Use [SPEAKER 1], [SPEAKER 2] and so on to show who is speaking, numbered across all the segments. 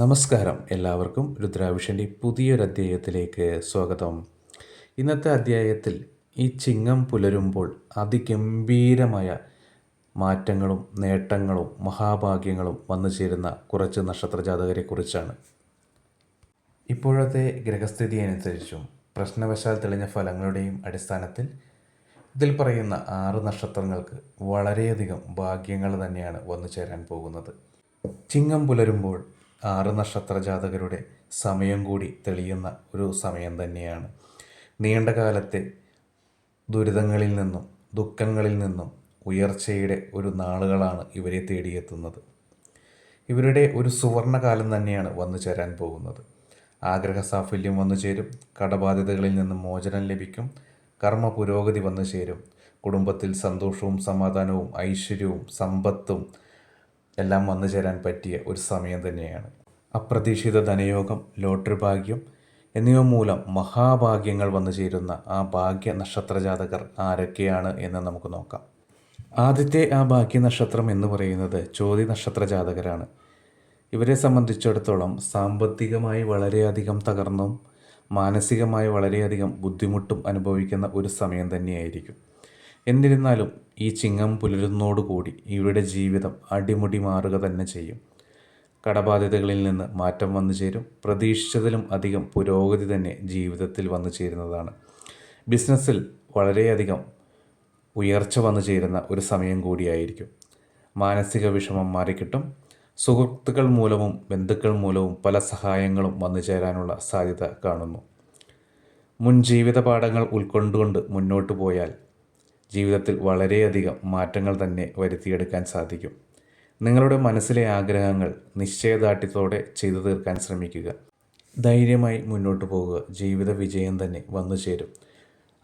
[SPEAKER 1] നമസ്കാരം എല്ലാവർക്കും രുദ്രാവിഷന്റെ പുതിയൊരു അധ്യായത്തിലേക്ക് സ്വാഗതം. ഇന്നത്തെ അധ്യായത്തിൽ ഈ ചിങ്ങം പുലരുമ്പോൾ അതിഗംഭീരമായ മാറ്റങ്ങളും നേട്ടങ്ങളും മഹാഭാഗ്യങ്ങളും വന്നു ചേരുന്ന കുറച്ച് നക്ഷത്രജാതകരെക്കുറിച്ചാണ്. ഇപ്പോഴത്തെ ഗ്രഹസ്ഥിതി അനുസരിച്ചും പ്രശ്നവശാൽ തെളിഞ്ഞ ഫലങ്ങളുടെയും അടിസ്ഥാനത്തിൽ ഇതിൽ പറയുന്ന ആറ് നക്ഷത്രങ്ങൾക്ക് വളരെയധികം ഭാഗ്യങ്ങൾ തന്നെയാണ് വന്നു ചേരാൻ പോകുന്നത്. ചിങ്ങം പുലരുമ്പോൾ ആറ് നക്ഷത്ര ജാതകരുടെ സമയം കൂടി തെളിയുന്ന ഒരു സമയം തന്നെയാണ്. നീണ്ട കാലത്തെ ദുരിതങ്ങളിൽ നിന്നും ദുഃഖങ്ങളിൽ നിന്നും ഉയർച്ചയുടെ ഒരു നാളുകളാണ് ഇവരെ തേടിയെത്തുന്നത്. ഇവരുടെ ഒരു സുവർണകാലം തന്നെയാണ് വന്നു ചേരാൻ പോകുന്നത്. ആഗ്രഹ സാഫല്യം വന്നു ചേരും കടബാധ്യതകളിൽ നിന്നും മോചനം ലഭിക്കും കർമ്മ പുരോഗതി വന്നു ചേരും കുടുംബത്തിൽ സന്തോഷവും സമാധാനവും ഐശ്വര്യവും സമ്പത്തും എല്ലാം വന്നു ചേരാൻ പറ്റിയ ഒരു സമയം തന്നെയാണ്. അപ്രതീക്ഷിത ധനയോഗം ലോട്ടറി ഭാഗ്യം എന്നിവ മൂലം മഹാഭാഗ്യങ്ങൾ വന്നു ചേരുന്ന ആ ഭാഗ്യ നക്ഷത്ര ജാതകർ ആരൊക്കെയാണ് എന്ന് നമുക്ക് നോക്കാം. ആദ്യത്തെ ആ ഭാഗ്യ നക്ഷത്രം എന്ന് പറയുന്നത് ചോതി നക്ഷത്ര ജാതകരാണ് ഇവരെ സംബന്ധിച്ചിടത്തോളം സാമ്പത്തികമായി വളരെയധികം തകർന്നും മാനസികമായി വളരെയധികം ബുദ്ധിമുട്ടും അനുഭവിക്കുന്ന ഒരു സമയം തന്നെയായിരിക്കും. എന്നിരുന്നാലും ഈ ചിങ്ങം പുലരുന്നതോടുകൂടി ഇവരുടെ ജീവിതം അടിമുടി മാറുക തന്നെ ചെയ്യും. കടബാധ്യതകളിൽ നിന്ന് മാറ്റം വന്നു ചേരും. പ്രതീക്ഷിച്ചതിലും അധികം പുരോഗതി തന്നെ ജീവിതത്തിൽ വന്നു ചേരുന്നതാണ്. ബിസിനസ്സിൽ വളരെയധികം ഉയർച്ച വന്നു ചേരുന്ന ഒരു സമയം കൂടിയായിരിക്കും. മാനസിക വിഷമം മാറിക്കിട്ടും. സുഹൃത്തുക്കൾ മൂലവും ബന്ധുക്കൾ മൂലവും പല സഹായങ്ങളും വന്നു ചേരാനുള്ള സാധ്യത കാണുന്നു. മുൻ ജീവിത പാഠങ്ങൾ ഉൾക്കൊണ്ടുകൊണ്ട് മുന്നോട്ട് പോയാൽ ജീവിതത്തിൽ വളരെയധികം മാറ്റങ്ങൾ തന്നെ വരുത്തിയെടുക്കാൻ സാധിക്കും. നിങ്ങളുടെ മനസ്സിലെ ആഗ്രഹങ്ങൾ നിശ്ചയദാർഢ്യത്തോടെ ചെയ്തു തീർക്കാൻ ശ്രമിക്കുക. ധൈര്യമായി മുന്നോട്ട് പോകുക. ജീവിത വിജയം തന്നെ വന്നു ചേരും.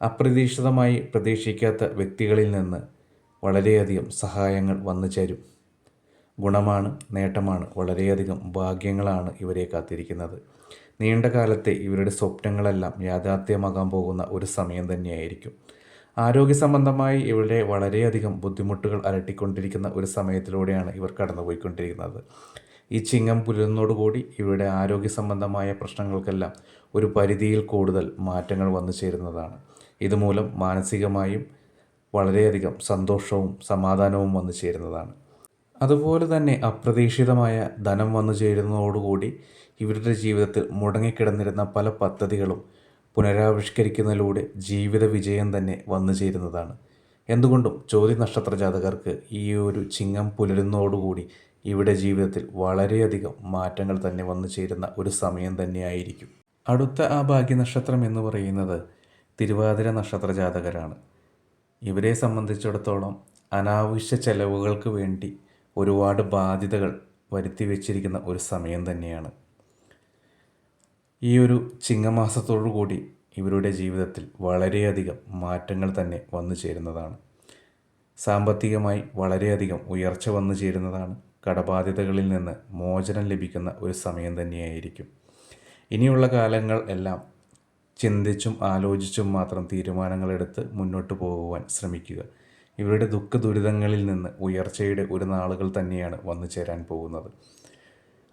[SPEAKER 1] അപ്രതീക്ഷിതമായി പ്രതീക്ഷിക്കാത്ത വ്യക്തികളിൽ നിന്ന് വളരെയധികം സഹായങ്ങൾ വന്നു ചേരും. ഗുണമാണ് നേട്ടമാണ് വളരെയധികം ഭാഗ്യങ്ങളാണ് ഇവരെ കാത്തിരിക്കുന്നത്. നീണ്ട കാലത്തെ ഇവരുടെ സ്വപ്നങ്ങളെല്ലാം യാഥാർത്ഥ്യമാകാൻ പോകുന്ന ഒരു സമയം തന്നെയായിരിക്കും. ആരോഗ്യ സംബന്ധമായി ഇവിടെ വളരെയധികം ബുദ്ധിമുട്ടുകൾ അലട്ടിക്കൊണ്ടിരിക്കുന്ന ഒരു സമയത്തിലൂടെയാണ് ഇവർ കടന്നുപോയിക്കൊണ്ടിരിക്കുന്നത്. ഈ ചിങ്ങം പുലരുന്നതോടുകൂടി ഇവരുടെ ആരോഗ്യ സംബന്ധമായ പ്രശ്നങ്ങൾക്കെല്ലാം ഒരു പരിധിയിൽ കൂടുതൽ മാറ്റങ്ങൾ വന്നു ചേരുന്നതാണ്. ഇതുമൂലം മാനസികമായും വളരെയധികം സന്തോഷവും സമാധാനവും വന്നു ചേരുന്നതാണ്. അതുപോലെ തന്നെ അപ്രതീക്ഷിതമായ ധനം വന്നു ചേരുന്നതോടുകൂടി ഇവരുടെ ജീവിതത്തിൽ മുടങ്ങിക്കിടന്നിരുന്ന പല പദ്ധതികളും പുനരാവിഷ്കരിക്കുന്നതിലൂടെ ജീവിത വിജയം തന്നെ വന്നു ചേരുന്നതാണ്. എന്തുകൊണ്ടും ചോദ്യ നക്ഷത്ര ജാതകർക്ക് ഈ ഒരു ചിങ്ങം പുലരുന്നതോടുകൂടി ഇവിടെ ജീവിതത്തിൽ വളരെയധികം മാറ്റങ്ങൾ തന്നെ വന്നു ചേരുന്ന ഒരു സമയം തന്നെയായിരിക്കും. അടുത്ത ആ ഭാഗ്യ നക്ഷത്രം എന്ന് പറയുന്നത് തിരുവാതിര നക്ഷത്ര ജാതകരാണ് ഇവരെ സംബന്ധിച്ചിടത്തോളം അനാവശ്യ ചെലവുകൾക്ക് വേണ്ടി ഒരുപാട് ബാധ്യതകൾ വരുത്തി വെച്ചിരിക്കുന്ന ഒരു സമയം തന്നെയാണ്. ഈ ഒരു ചിങ്ങമാസത്തോടു കൂടി ഇവരുടെ ജീവിതത്തിൽ വളരെയധികം മാറ്റങ്ങൾ തന്നെ വന്നു ചേരുന്നതാണ്. സാമ്പത്തികമായി വളരെയധികം ഉയർച്ച വന്നു ചേരുന്നതാണ്. കടബാധ്യതകളിൽ നിന്ന് മോചനം ലഭിക്കുന്ന ഒരു സമയം തന്നെയായിരിക്കും. ഇനിയുള്ള കാലങ്ങൾ എല്ലാം ചിന്തിച്ചും ആലോചിച്ചും മാത്രം തീരുമാനങ്ങളെടുത്ത് മുന്നോട്ട് പോകുവാൻ ശ്രമിക്കുക. ഇവരുടെ ദുഃഖ ദുരിതങ്ങളിൽ നിന്ന് ഉയർച്ചയുടെ ഒരു നാളുകൾ തന്നെയാണ് വന്നു ചേരാൻ പോകുന്നത്.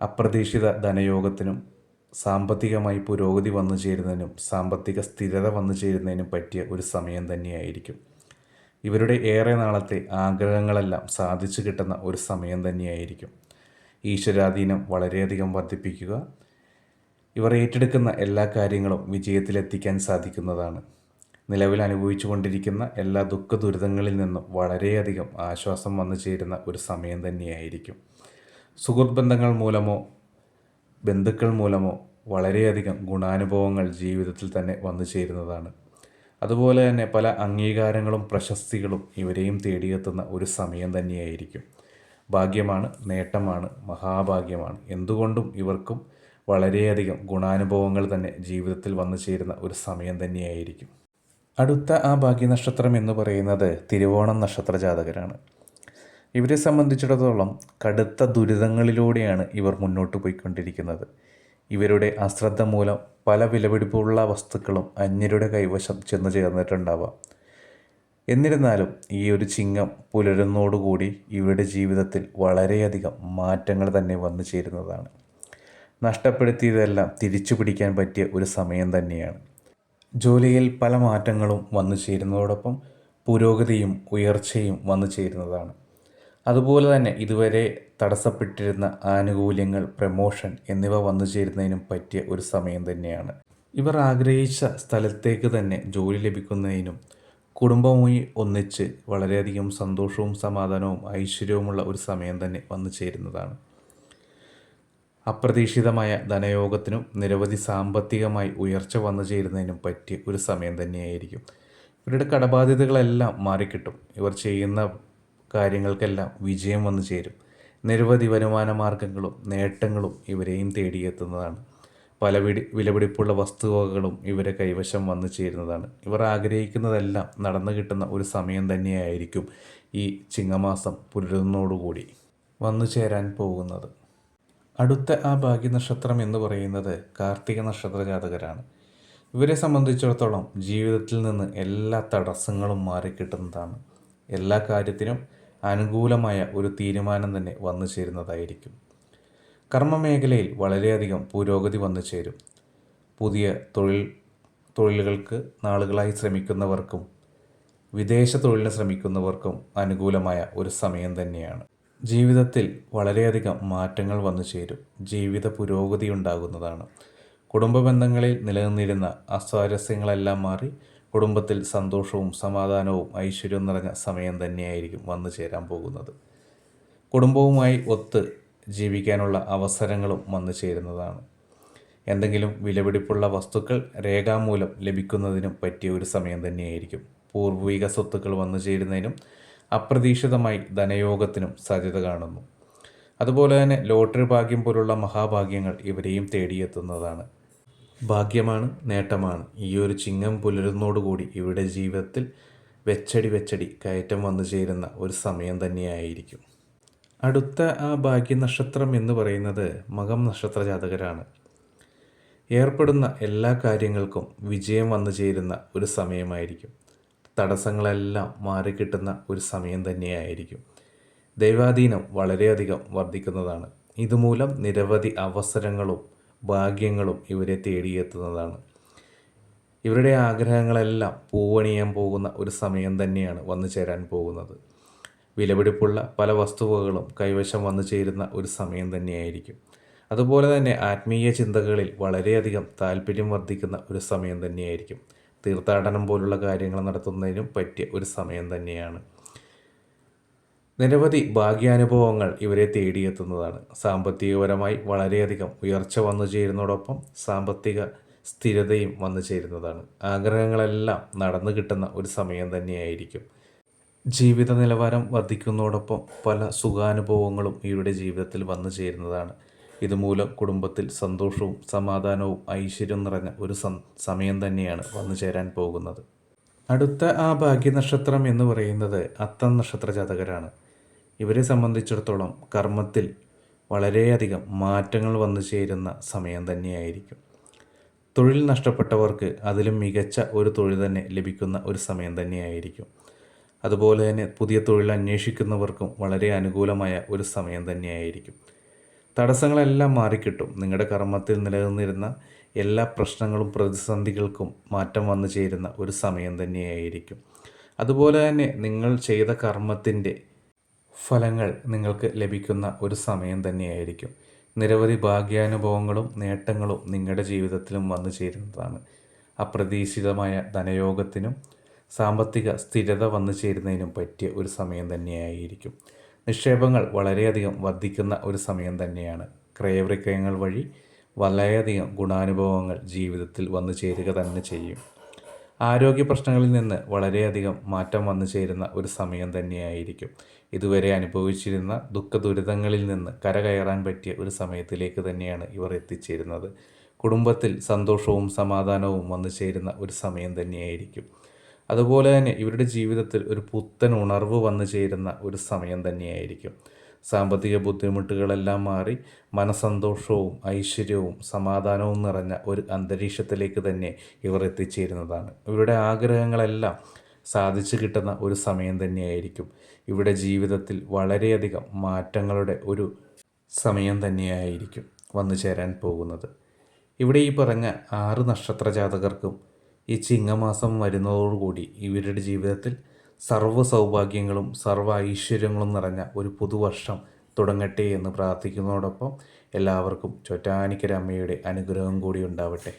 [SPEAKER 1] അപ്രതീക്ഷിത ധനയോഗത്തിനും സാമ്പത്തികമായി പുരോഗതി വന്നു ചേരുന്നതിനും സാമ്പത്തിക സ്ഥിരത വന്നു ചേരുന്നതിനും പറ്റിയ ഒരു സമയം തന്നെയായിരിക്കും. ഇവരുടെ ഏറെ നാളത്തെ ആഗ്രഹങ്ങളെല്ലാം സാധിച്ചു കിട്ടുന്ന ഒരു സമയം തന്നെയായിരിക്കും. ഈശ്വരാധീനം വളരെയധികം വർദ്ധിപ്പിക്കുക ഇവർ ഏറ്റെടുക്കുന്ന എല്ലാ കാര്യങ്ങളും വിജയത്തിലെത്തിക്കാൻ സാധിക്കുന്നതാണ്. നിലവിൽ അനുഭവിച്ചുകൊണ്ടിരിക്കുന്ന എല്ലാ ദുഃഖ ദുരിതങ്ങളിൽ നിന്നും വളരെയധികം ആശ്വാസം വന്നു ചേരുന്ന ഒരു സമയം തന്നെയായിരിക്കും. സുഹൃത്ത് ബന്ധങ്ങൾ മൂലമോ ബന്ധുക്കൾ മൂലമോ വളരെയധികം ഗുണാനുഭവങ്ങൾ ജീവിതത്തിൽ തന്നെ വന്നു ചേരുന്നതാണ്. അതുപോലെ തന്നെ പല അംഗീകാരങ്ങളും പ്രശസ്തികളും ഇവരെയും തേടിയെത്തുന്ന ഒരു സമയം തന്നെയായിരിക്കും. ഭാഗ്യമാണ് നേട്ടമാണ് മഹാഭാഗ്യമാണ്. എന്തുകൊണ്ടും ഇവർക്കും വളരെയധികം ഗുണാനുഭവങ്ങൾ തന്നെ ജീവിതത്തിൽ വന്നു ചേരുന്ന ഒരു സമയം തന്നെയായിരിക്കും. അടുത്ത ആ ഭാഗ്യനക്ഷത്രം എന്ന് പറയുന്നത് തിരുവോണം നക്ഷത്ര ജാതകരാണ് ഇവരെ സംബന്ധിച്ചിടത്തോളം കടുത്ത ദുരിതങ്ങളിലൂടെയാണ് ഇവർ മുന്നോട്ട് പോയിക്കൊണ്ടിരിക്കുന്നത്. ഇവരുടെ അശ്രദ്ധ മൂലം പല വിലപിടിപ്പുള്ള വസ്തുക്കളും അന്യരുടെ കൈവശം ചെന്ന് ചേർന്നിട്ടുണ്ടാവാം. എന്നിരുന്നാലും ഈ ഒരു ചിങ്ങം പുലരുന്നതോടുകൂടി ഇവരുടെ ജീവിതത്തിൽ വളരെയധികം മാറ്റങ്ങൾ തന്നെ വന്നു ചേരുന്നതാണ്. നഷ്ടപ്പെടുത്തിയതെല്ലാം തിരിച്ചു പിടിക്കാൻ പറ്റിയ ഒരു സമയം തന്നെയാണ്. ജോലിയിൽ പല മാറ്റങ്ങളും വന്നു ചേരുന്നതോടൊപ്പം പുരോഗതിയും ഉയർച്ചയും വന്നു ചേരുന്നതാണ്. അതുപോലെ തന്നെ ഇതുവരെ തടസ്സപ്പെട്ടിരുന്ന ആനുകൂല്യങ്ങൾ പ്രമോഷൻ എന്നിവ വന്നു ചേരുന്നതിനും പറ്റിയ ഒരു സമയം തന്നെയാണ്. ഇവർ ആഗ്രഹിച്ച സ്ഥലത്തേക്ക് തന്നെ ജോലി ലഭിക്കുന്നതിനും കുടുംബവുമായി ഒന്നിച്ച് വളരെയധികം സന്തോഷവും സമാധാനവും ഐശ്വര്യവുമുള്ള ഒരു സമയം തന്നെ വന്നു ചേരുന്നതാണ്. അപ്രതീക്ഷിതമായ ധനയോഗത്തിനും നിരവധി സാമ്പത്തികമായി ഉയർച്ച വന്നു ചേരുന്നതിനും പറ്റിയ ഒരു സമയം തന്നെയായിരിക്കും. ഇവരുടെ കടബാധ്യതകളെല്ലാം മാറിക്കിട്ടും. ഇവർ ചെയ്യുന്ന കാര്യങ്ങൾക്കെല്ലാം വിജയം വന്നു ചേരും. നിരവധി വരുമാന മാർഗങ്ങളും നേട്ടങ്ങളും ഇവരെയും തേടിയെത്തുന്നതാണ്. പല വിടി വിലപിടിപ്പുള്ള വസ്തുവകകളും ഇവരെ കൈവശം വന്നു ചേരുന്നതാണ്. ഇവർ ആഗ്രഹിക്കുന്നതെല്ലാം നടന്നു കിട്ടുന്ന ഒരു സമയം തന്നെയായിരിക്കും ഈ ചിങ്ങമാസം പുലരുന്നതോടുകൂടി വന്നു ചേരാൻ പോകുന്നത്. അടുത്ത ആ ഭാഗ്യനക്ഷത്രം എന്ന് പറയുന്നത് കാർത്തിക നക്ഷത്ര ജാതകരാണ്. ഇവരെ സംബന്ധിച്ചിടത്തോളം ജീവിതത്തിൽ നിന്ന് എല്ലാ തടസ്സങ്ങളും മാറിക്കിട്ടുന്നതാണ്. എല്ലാ കാര്യത്തിനും അനുകൂലമായ ഒരു തീരുമാനം തന്നെ വന്നു ചേരുന്നതായിരിക്കും. കർമ്മമേഖലയിൽ വളരെയധികം പുരോഗതി വന്നു ചേരും. പുതിയ തൊഴിൽ തൊഴിലുകൾക്ക് നാളുകളായി ശ്രമിക്കുന്നവർക്കും വിദേശ തൊഴിലിന് ശ്രമിക്കുന്നവർക്കും അനുകൂലമായ ഒരു സമയം തന്നെയാണ്. ജീവിതത്തിൽ വളരെയധികം മാറ്റങ്ങൾ വന്നു ചേരും. ജീവിത പുരോഗതി ഉണ്ടാകുന്നതാണ്. കുടുംബ ബന്ധങ്ങളിൽ നിലനിന്നിരുന്ന അസ്വാരസ്യങ്ങളെല്ലാം മാറി കുടുംബത്തിൽ സന്തോഷവും സമാധാനവും ഐശ്വര്യവും നിറഞ്ഞ സമയം തന്നെയായിരിക്കും വന്നു ചേരാൻ പോകുന്നത്. കുടുംബവുമായി ഒത്ത് ജീവിക്കാനുള്ള അവസരങ്ങളും വന്നു ചേരുന്നതാണ്. എന്തെങ്കിലും വിലപിടിപ്പുള്ള വസ്തുക്കൾ രേഖാമൂലം ലഭിക്കുന്നതിനും പറ്റിയ ഒരു സമയം തന്നെയായിരിക്കും. പൂർവിക സ്വത്തുക്കൾ വന്നു ചേരുന്നതിനും അപ്രതീക്ഷിതമായി ധനയോഗത്തിനും സാധ്യത കാണുന്നു. അതുപോലെ തന്നെ ലോട്ടറി ഭാഗ്യം പോലുള്ള മഹാഭാഗ്യങ്ങൾ ഇവരെയും തേടിയെത്തുന്നതാണ്. ഭാഗ്യമാണ് നേട്ടമാണ്. ഈ ഒരു ചിങ്ങം പുലരുന്നതോടുകൂടി ഇവരുടെ ജീവിതത്തിൽ വെച്ചടി വെച്ചടി കയറ്റം വന്നു ചേരുന്ന ഒരു സമയം തന്നെയായിരിക്കും. അടുത്ത ആ ഭാഗ്യനക്ഷത്രം എന്ന് പറയുന്നത് മകം നക്ഷത്ര ജാതകരാണ്. ഏർപ്പെടുന്ന എല്ലാ കാര്യങ്ങൾക്കും വിജയം വന്നു ചേരുന്ന ഒരു സമയമായിരിക്കും. തടസ്സങ്ങളെല്ലാം മാറിക്കിട്ടുന്ന ഒരു സമയം തന്നെയായിരിക്കും. ദൈവാധീനം വളരെയധികം വർദ്ധിക്കുന്നതാണ്. ഇതുമൂലം നിരവധി അവസരങ്ങളും ഭാഗ്യങ്ങളും ഇവരെ തേടിയെത്തുന്നതാണ്. ഇവരുടെ ആഗ്രഹങ്ങളെല്ലാം പൂവണിയാൻ പോകുന്ന ഒരു സമയം തന്നെയാണ് വന്നു ചേരാൻ പോകുന്നത്. വിലപിടിപ്പുള്ള പല വസ്തുവകകളും കൈവശം വന്നു ചേരുന്ന ഒരു സമയം തന്നെയായിരിക്കും. അതുപോലെ തന്നെ ആത്മീയ ചിന്തകളിൽ വളരെയധികം താല്പര്യം വർദ്ധിക്കുന്ന ഒരു സമയം തന്നെയായിരിക്കും. തീർത്ഥാടനം പോലുള്ള കാര്യങ്ങൾ നടത്തുന്നതിനും പറ്റിയ ഒരു സമയം തന്നെയാണ്. നിരവധി ഭാഗ്യാനുഭവങ്ങൾ ഇവരെ തേടിയെത്തുന്നതാണ്. സാമ്പത്തികപരമായി വളരെയധികം ഉയർച്ച വന്നു ചേരുന്നതോടൊപ്പം സാമ്പത്തിക സ്ഥിരതയും വന്നു ചേരുന്നതാണ്. ആഗ്രഹങ്ങളെല്ലാം നടന്നു കിട്ടുന്ന ഒരു സമയം തന്നെയായിരിക്കും. ജീവിത നിലവാരം വർദ്ധിക്കുന്നതോടൊപ്പം പല സുഖാനുഭവങ്ങളും ഇവരുടെ ജീവിതത്തിൽ വന്നു ചേരുന്നതാണ്. ഇതുമൂലം കുടുംബത്തിൽ സന്തോഷവും സമാധാനവും ഐശ്വര്യം നിറഞ്ഞ ഒരു സമയം തന്നെയാണ് വന്നു ചേരാൻ പോകുന്നത്. അടുത്ത ആ ഭാഗ്യനക്ഷത്രം എന്ന് പറയുന്നത് അത്തം നക്ഷത്ര ജാതകരാണ് ഇവരെ സംബന്ധിച്ചിടത്തോളം കർമ്മത്തിൽ വളരെയധികം മാറ്റങ്ങൾ വന്നു ചേരുന്ന സമയം തന്നെയായിരിക്കും. തൊഴിൽ നഷ്ടപ്പെട്ടവർക്ക് അതിലും മികച്ച ഒരു തൊഴിൽ തന്നെ ലഭിക്കുന്ന ഒരു സമയം തന്നെയായിരിക്കും. അതുപോലെ തന്നെ പുതിയ തൊഴിൽ അന്വേഷിക്കുന്നവർക്കും വളരെ അനുകൂലമായ ഒരു സമയം തന്നെയായിരിക്കും. തടസ്സങ്ങളെല്ലാം മാറിക്കിട്ടും. നിങ്ങളുടെ കർമ്മത്തിൽ നിലനിന്നിരുന്ന എല്ലാ പ്രശ്നങ്ങളും പ്രതിസന്ധികൾക്കും മാറ്റം വന്നു ചേരുന്ന ഒരു സമയം തന്നെയായിരിക്കും. അതുപോലെ തന്നെ നിങ്ങൾ ചെയ്ത കർമ്മത്തിന്റെ ഫലങ്ങൾ നിങ്ങൾക്ക് ലഭിക്കുന്ന ഒരു സമയം തന്നെയായിരിക്കും. നിരവധി ഭാഗ്യാനുഭവങ്ങളും നേട്ടങ്ങളും നിങ്ങളുടെ ജീവിതത്തിലും വന്നു ചേരുന്നതാണ്. അപ്രതീക്ഷിതമായ ധനയോഗത്തിനും സാമ്പത്തിക സ്ഥിരത വന്നു ചേരുന്നതിനും പറ്റിയ ഒരു സമയം തന്നെയായിരിക്കും. നിക്ഷേപങ്ങൾ വളരെയധികം വർദ്ധിക്കുന്ന ഒരു സമയം തന്നെയാണ്. ക്രയവിക്രയങ്ങൾ വഴി വളരെയധികം ഗുണാനുഭവങ്ങൾ ജീവിതത്തിൽ വന്നു ചേരുക തന്നെ ചെയ്യും. ആരോഗ്യ പ്രശ്നങ്ങളിൽ നിന്ന് വളരെയധികം മാറ്റം വന്നു ചേരുന്ന ഒരു സമയം തന്നെയായിരിക്കും. ഇതുവരെ അനുഭവിച്ചിരുന്ന ദുഃഖ ദുരിതങ്ങളിൽ നിന്ന് കരകയറാൻ പറ്റിയ ഒരു സമയത്തിലേക്ക് തന്നെയാണ് ഇവർ എത്തിച്ചേരുന്നത്. കുടുംബത്തിൽ സന്തോഷവും സമാധാനവും വന്നു ചേരുന്ന ഒരു സമയം തന്നെയായിരിക്കും. അതുപോലെ തന്നെ ഇവരുടെ ജീവിതത്തിൽ ഒരു പുത്തൻ ഉണർവ് വന്നു ചേരുന്ന ഒരു സമയം തന്നെയായിരിക്കും. സാമ്പത്തിക ബുദ്ധിമുട്ടുകളെല്ലാം മാറി മനസന്തോഷവും ഐശ്വര്യവും സമാധാനവും നിറഞ്ഞ ഒരു അന്തരീക്ഷത്തിലേക്ക് തന്നെ ഇവർ എത്തിച്ചേരുന്നതാണ്. ഇവരുടെ ആഗ്രഹങ്ങളെല്ലാം സാധിച്ചു കിട്ടുന്ന ഒരു സമയം തന്നെയായിരിക്കും. ഇവിടെ ജീവിതത്തിൽ വളരെയധികം മാറ്റങ്ങളുടെ ഒരു സമയം തന്നെയായിരിക്കും വന്നു ചേരാൻ പോകുന്നത്. ഇവിടെ ഈ പറഞ്ഞ ആറ് നക്ഷത്ര ജാതകർക്കും ഈ ചിങ്ങമാസം വരുന്നതോടുകൂടി ഇവരുടെ ജീവിതത്തിൽ സർവ സൗഭാഗ്യങ്ങളും സർവ ഐശ്വര്യങ്ങളും നിറഞ്ഞ ഒരു പുതുവർഷം തുടങ്ങട്ടെ എന്ന് പ്രാർത്ഥിക്കുന്നതോടൊപ്പം എല്ലാവർക്കും ചൊറ്റാനിക്കര അമ്മയുടെ അനുഗ്രഹം കൂടി ഉണ്ടാവട്ടെ.